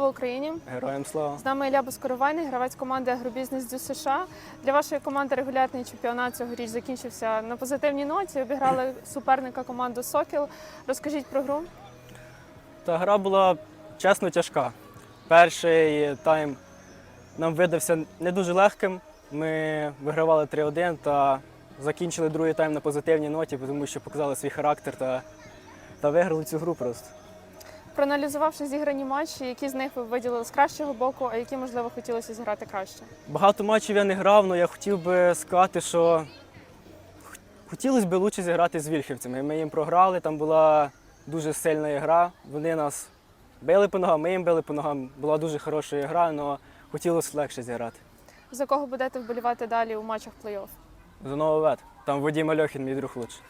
Україні! Героям слава. З нами Ілля Безкоровайний, гравець команди Агробізнес Дю США. Для вашої команди регулярний чемпіонат цьогоріч закінчився на позитивній ноті. Обіграли суперника команду Сокіл. Розкажіть про гру. Та гра була чесно тяжка. Перший тайм нам видався не дуже легким. Ми вигравали 3-1 та закінчили другий тайм на позитивній ноті, тому що показали свій характер та, та виграли цю гру просто. Проаналізувавши зіграні матчі, які з них ви виділили з кращого боку, а які, можливо, хотілося зіграти краще. Багато матчів я не грав, але я хотів би сказати, що хотілося б краще зіграти з вільхівцями. Ми їм програли, там була дуже сильна гра. Вони нас били по ногам, ми їм били по ногам. Була дуже хороша гра, але хотілося легше зіграти. За кого будете вболівати далі у матчах плей-офф? За Нововет. Там Вадим Альохін, мій друг лучший.